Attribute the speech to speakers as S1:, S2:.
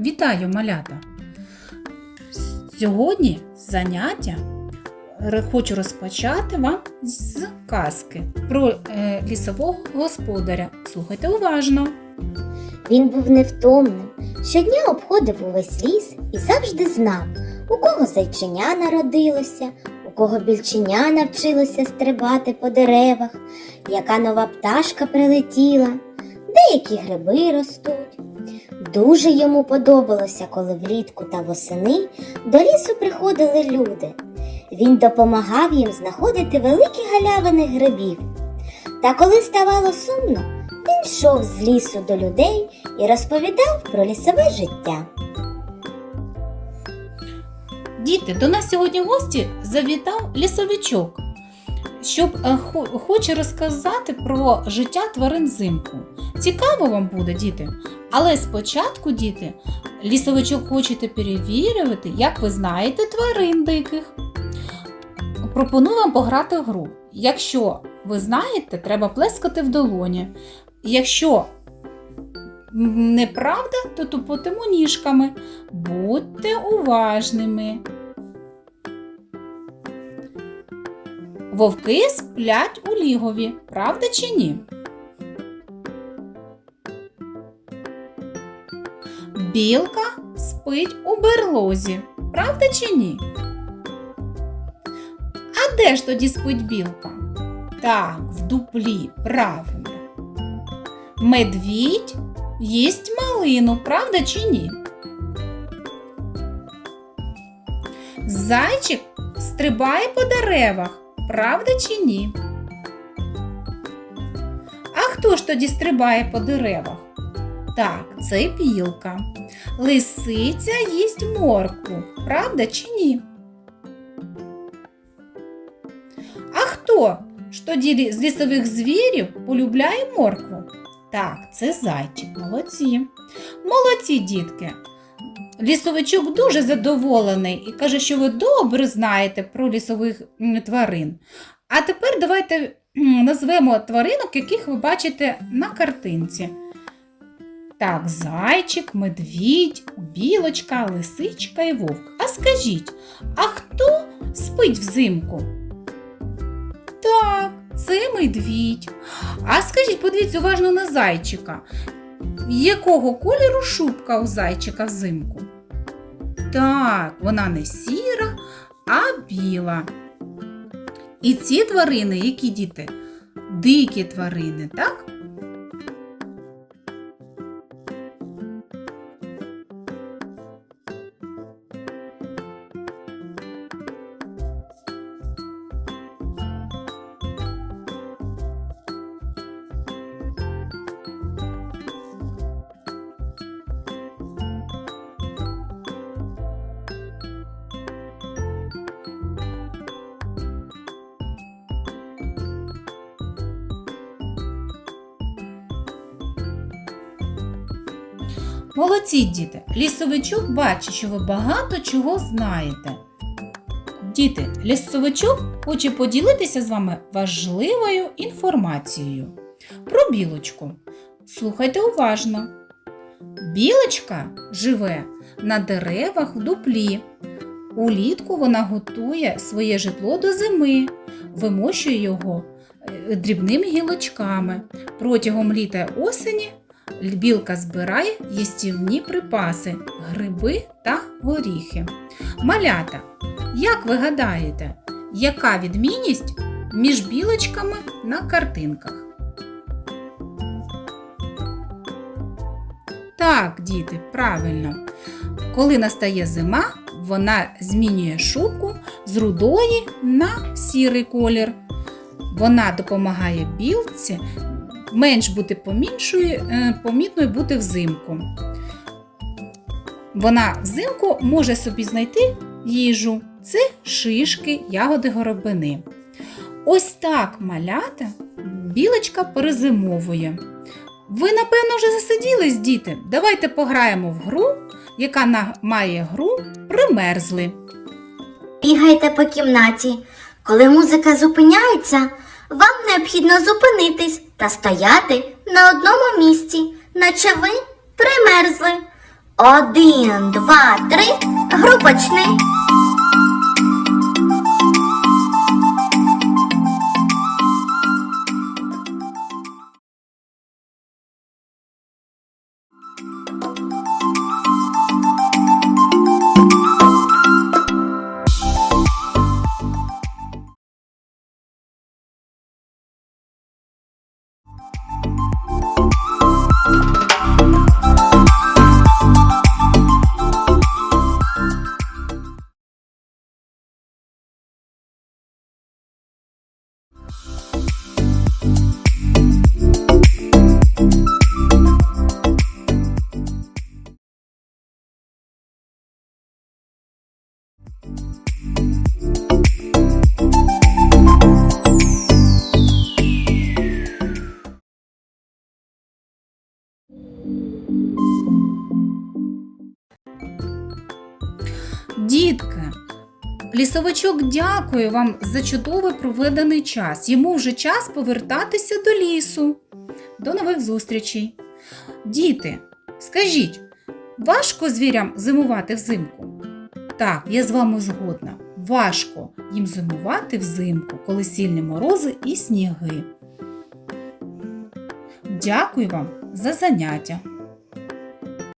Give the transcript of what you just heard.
S1: Вітаю, малята! Сьогодні заняття хочу розпочати вам з казки про е, лісового господаря. Слухайте уважно.
S2: Він був невтомним, щодня обходив увесь ліс і завжди знав, у кого зайченя народилося, у кого більченя навчилося стрибати по деревах, яка нова пташка прилетіла, деякі гриби ростуть. Дуже йому подобалося, коли влітку та восени до лісу приходили люди. Він допомагав їм знаходити великі галявини грибів. Та коли ставало сумно, він йшов з лісу до людей і розповідав про лісове життя.
S1: Діти, до нас сьогодні в гості завітав лісовичок, щоб е, хоче розказати про життя тварин взимку. Цікаво вам буде, діти. Але спочатку, діти, лісовичок хочете перевірювати, як ви знаєте тварин диких. Пропоную вам пограти в гру. Якщо ви знаєте, треба плескати в долоні. Якщо неправда, то тупотимо ніжками. Будьте уважними. Вовки сплять у лігові, правда чи ні? Білка спить у берлозі, правда чи ні? А де ж тоді спить білка? Так, в дуплі, правильно. Медвідь їсть малину, правда чи ні? Зайчик стрибає по деревах, правда чи ні? А хто ж тоді стрибає по деревах? Так, це білка. Лисиця їсть моркву, правда чи ні? А хто ж тоді з лісових звірів полюбляє моркву? Так, це зайчик. Молодці. Молодці, дітки. Лісовичок дуже задоволений і каже, що ви добре знаєте про лісових тварин. А тепер давайте назвемо тваринок, яких ви бачите на картинці. Так, зайчик, медвідь, білочка, лисичка і вовк. А скажіть, а хто спить взимку? Так, це медвідь. А скажіть, подивіться уважно на зайчика. Якого кольору шубка у зайчика взимку? Так, вона не сіра, а біла. І ці тварини, які діти? Дикі тварини, так? Молодці, діти! Лісовичок бачить, що ви багато чого знаєте. Діти, лісовичок хоче поділитися з вами важливою інформацією про білочку. Слухайте уважно. Білочка живе на деревах в дуплі. Улітку вона готує своє житло до зими, вимощує його е, дрібними гілочками. Протягом літа осені Білка збирає їстівні припаси, гриби та горіхи. Малята, як ви гадаєте, яка відмінність між білочками на картинках? Так, діти, правильно. Коли настає зима, вона змінює шубку з рудої на сірий колір. Вона допомагає білці менш бути поміншою, е, помітною бути взимку. Вона взимку може собі знайти їжу. Це шишки, ягоди горобини. Ось так малята білочка перезимовує. Ви, напевно, вже засиділись, діти. Давайте пограємо в гру, яка має гру примерзли.
S2: Бігайте по кімнаті. Коли музика зупиняється, вам необхідно зупинитись та стояти на одному місці, наче ви примерзли. Один, два, три. Групочний.
S1: Лісовичок дякує вам за чудовий проведений час. Йому вже час повертатися до лісу. До нових зустрічей. Діти, скажіть, важко звірям зимувати взимку? Так, я з вами згодна. Важко їм зимувати взимку, коли сильні морози і сніги. Дякую вам за заняття.